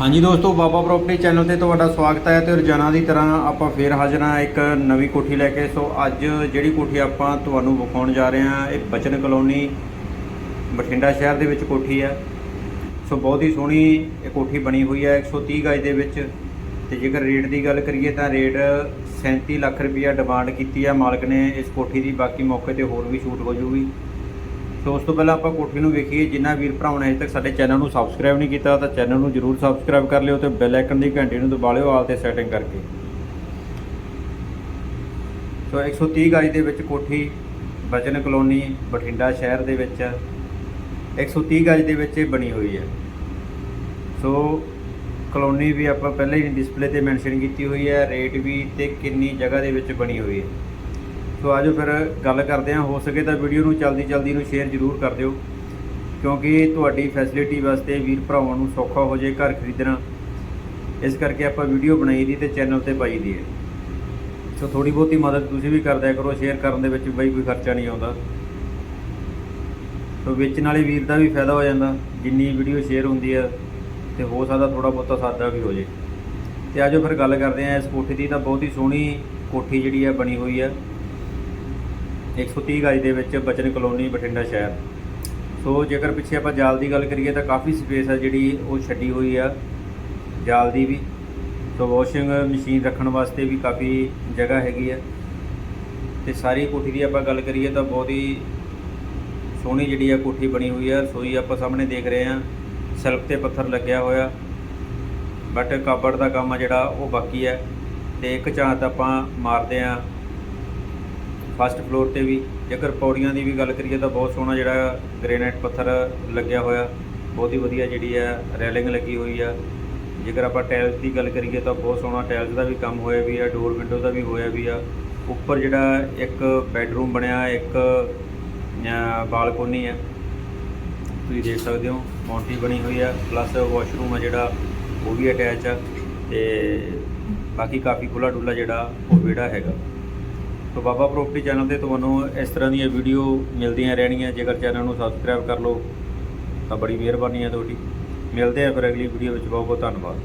ਹਾਂਜੀ ਦੋਸਤੋ, ਬਾਬਾ property channel ਤੇ ਤੁਹਾਡਾ ਸਵਾਗਤ ਹੈ ਤੇ ਰੋਜ਼ਾਨਾ ਦੀ ਤਰ੍ਹਾਂ ਆਪਾਂ ਫੇਰ ਹਾਜ਼ਰ ਹਾਂ ਇੱਕ ਨਵੀਂ ਕੋਠੀ ਲੈ ਕੇ। ਸੋ ਅੱਜ ਜਿਹੜੀ ਕੋਠੀ ਆਪਾਂ ਤੁਹਾਨੂੰ ਵਿਖਾਉਣ ਜਾ ਰਹੇ ਹਾਂ, ਇਹ ਬਚਨ ਕਲੋਨੀ ਬਠਿੰਡਾ ਸ਼ਹਿਰ ਦੇ ਵਿੱਚ ਕੋਠੀ ਹੈ। ਸੋ ਬਹੁਤ ਹੀ ਸੋਹਣੀ ਇਹ ਕੋਠੀ ਬਣੀ ਹੋਈ ਹੈ 130 ਗਜ ਦੇ ਵਿੱਚ। ਤੇ ਜੇਕਰ ਰੇਟ ਦੀ ਗੱਲ ਕਰੀਏ ਤਾਂ ਰੇਟ 37 ਲੱਖ ਰੁਪਈਆ ਡਿਮਾਂਡ ਕੀਤੀ ਹੈ ਮਾਲਕ ਨੇ ਇਸ ਕੋਠੀ ਦੀ, ਬਾਕੀ ਮੌਕੇ ਤੇ ਹੋਰ ਵੀ ਛੂਟ ਹੋ ਜਾਊਗੀ ਸੋ ਉਸ ਤੋਂ ਪਹਿਲਾਂ ਆਪਾਂ ਕੋਠੀ ਨੂੰ ਵੇਖੀਏ ਜਿਨ੍ਹਾਂ ਵੀਰ ਭਰਾਵਾਂ ਨੇ ਅਜੇ ਤੱਕ ਸਾਡੇ ਚੈਨਲ ਨੂੰ ਸਬਸਕ੍ਰਾਈਬ ਨਹੀਂ ਕੀਤਾ, ਤਾਂ ਚੈਨਲ ਨੂੰ ਜਰੂਰ ਸਬਸਕ੍ਰਾਈਬ ਕਰ ਲਿਓ ਤੇ ਬੈਲ ਆਈਕਨ ਦੀ ਘੰਟੀ ਨੂੰ ਦਬਾ ਲਿਓ ਆਲ ਤੇ ਸੈਟਿੰਗ ਕਰਕੇ। ਸੋ 130 ਗਜ ਦੇ ਵਿੱਚ ਕੋਠੀ, ਬਚਨ ਕਲੋਨੀ, ਬਠਿੰਡਾ ਸ਼ਹਿਰ ਦੇ ਵਿੱਚ 130 ਗਜ ਦੇ ਵਿੱਚ ਬਣੀ ਹੋਈ ਹੈ। ਸੋ ਕਲੋਨੀ ਵੀ ਆਪਾਂ ਪਹਿਲਾਂ ਹੀ ਡਿਸਪਲੇ ਤੇ ਮੈਂਸ਼ਨ ਕੀਤੀ ਹੋਈ ਹੈ ਰੇਟ ਵੀ ਤੇ ਕਿੰਨੀ ਜਗ੍ਹਾ ਦੇ ਵਿੱਚ ਬਣੀ ਹੋਈ ਹੈ। ਸੋ ਆਜੋ ਫਿਰ ਗੱਲ ਕਰਦੇ ਹਾਂ। ਹੋ ਸਕੇ ਤਾਂ ਵੀਡੀਓ ਨੂੰ ਜਲਦੀ ਜਲਦੀ ਨੂੰ ਸ਼ੇਅਰ ਜ਼ਰੂਰ ਕਰ ਦਿਓ। ਕਿਉਂਕਿ ਤੁਹਾਡੀ ਫੈਸਿਲਿਟੀ ਵਾਸਤੇ ਵੀਰ ਭਰਾਵਾਂ ਨੂੰ ਸੌਖਾ ਹੋ ਜਾਏ ਘਰ ਖਰੀਦਣਾ। ਇਸ ਕਰਕੇ ਆਪਾਂ ਵੀਡੀਓ ਬਣਾਈ ਦੀ ਤੇ ਚੈਨਲ ਤੇ ਪਾਈ ਦੀ ਹੈ। ਸੋ ਥੋੜੀ ਬਹੁਤੀ ਮਦਦ ਤੁਸੀਂ ਵੀ ਕਰਦਿਆ ਕਰੋ ਸ਼ੇਅਰ ਕਰਨ ਦੇ ਵਿੱਚ ਬਈ ਕੋਈ ਖਰਚਾ ਨਹੀਂ ਆਉਂਦਾ। ਸੋ ਵੇਚਣ ਵਾਲੇ ਵੀਰ ਦਾ ਵੀ ਫਾਇਦਾ ਹੋ ਜਾਂਦਾ। ਜਿੰਨੀ ਵੀਡੀਓ ਸ਼ੇਅਰ ਹੁੰਦੀ ਹੈ ਤੇ ਹੋ ਸਕਦਾ ਥੋੜਾ ਬਹੁਤਾ ਸਾਦਾ ਵੀ ਹੋ ਜੇ। ਤੇ ਆਜੋ ਫਿਰ ਗੱਲ ਕਰਦੇ ਹਾਂ। ਇਸ ਕੋਠੀ ਦੀ ਤਾਂ ਬਹੁਤ ਹੀ ਸੋਹਣੀ ਕੋਠੀ ਜਿਹੜੀ ਆ ਬਣੀ ਹੋਈ ਆ। 130 ਗਜ ਦੇ ਵਿੱਚ ਬਚਨ ਕਲੋਨੀ ਬਠਿੰਡਾ ਸ਼ਹਿਰ। ਸੋ ਜੇਕਰ ਪਿੱਛੇ ਆਪਾਂ ਜਾਲ ਦੀ ਗੱਲ ਕਰੀਏ ਤਾਂ ਕਾਫੀ ਸਪੇਸ ਆ ਜਿਹੜੀ ਉਹ ਛੱਡੀ ਹੋਈ ਆ ਜਾਲ ਦੀ ਵੀ। ਸੋ ਵਾਸ਼ਿੰਗ ਮਸ਼ੀਨ ਰੱਖਣ ਵਾਸਤੇ ਵੀ ਕਾਫੀ ਜਗ੍ਹਾ ਹੈਗੀ ਆ। ਤੇ ਸਾਰੀ ਕੋਠੀ ਦੀ ਆਪਾਂ ਗੱਲ ਕਰੀਏ ਤਾਂ ਬਹੁਤ ਹੀ ਸੋਹਣੀ ਜਿਹੜੀ ਆ ਕੋਠੀ ਬਣੀ ਹੋਈ ਆ। ਰਸੋਈ ਆਪਾਂ ਸਾਹਮਣੇ ਦੇਖ ਰਹੇ ਆ ਸੈਲਫ ਤੇ ਪੱਥਰ ਲੱਗਿਆ ਹੋਇਆ। ਬਟ ਕਾਬੜ ਦਾ ਕੰਮ ਆ ਜਿਹੜਾ ਉਹ ਬਾਕੀ ਹੈ ਤੇ ਇੱਕ ਝਾਤ ਆਪਾਂ ਮਾਰਦੇ ਆ ਫਸਟ ਫਲੋਰ ਤੇ ਵੀ। ਜੇਕਰ ਪੌੜੀਆਂ ਦੀ ਵੀ ਗੱਲ ਕਰੀਏ ਤਾਂ ਬਹੁਤ ਸੋਹਣਾ ਜਿਹੜਾ ਗ੍ਰੇਨਾਈਟ ਪੱਥਰ ਲੱਗਿਆ ਹੋਇਆ। ਬਹੁਤ ਹੀ ਵਧੀਆ ਜਿਹੜੀ ਹੈ ਰੈਲਿੰਗ ਲੱਗੀ ਹੋਈ ਆ। ਜੇਕਰ ਆਪਾਂ ਟਾਇਲਸ ਦੀ ਗੱਲ ਕਰੀਏ ਤਾਂ ਬਹੁਤ ਸੋਹਣਾ ਟਾਇਲਸ ਦਾ ਵੀ ਕੰਮ ਹੋਇਆ ਵੀ ਆ, ਡੋਰ ਵਿੰਡੋ ਦਾ ਵੀ ਹੋਇਆ ਵੀ ਆ। ਉੱਪਰ ਜਿਹੜਾ ਇੱਕ ਬੈੱਡਰੂਮ ਬਣਿਆ, ਇੱਕ ਬਾਲਕੋਨੀ ਹੈ ਤੁਸੀਂ ਦੇਖ ਸਕਦੇ ਹੋ, ਮੌਂਟੀ ਬਣੀ ਹੋਈ ਆ, ਪਲੱਸ ਵਾਸ਼ਰੂਮ ਆ ਜਿਹੜਾ, ਉਹ ਵੀ ਅਟੈਚ ਆ। ਤੇ ਬਾਕੀ ਕਾਫੀ ਖੁੱਲਾ ਡੁੱਲਾ ਜਿਹੜਾ, ਉਹ ਵਿਹੜਾ ਹੈਗਾ। ਸੋ ਬਾਬਾ ਪ੍ਰੋਪਰਟੀ ਚੈਨਲ ਤੇ ਤੁਹਾਨੂੰ ਇਸ ਤਰ੍ਹਾਂ ਦੀਆਂ ਵੀਡੀਓ ਮਿਲਦੀਆਂ ਰਹਿਣਗੀਆਂ। ਜੇਕਰ ਚੈਨਲ ਨੂੰ ਸਬਸਕ੍ਰਾਈਬ ਕਰ ਲਓ, ਤਾਂ ਬੜੀ ਮਿਹਰਬਾਨੀ ਹੈ ਤੁਹਾਡੀ। ਮਿਲਦੇ ਆ ਫਿਰ ਅਗਲੀ ਵੀਡੀਓ ਵਿੱਚ। ਬਹੁਤ ਬਹੁਤ ਧੰਨਵਾਦ।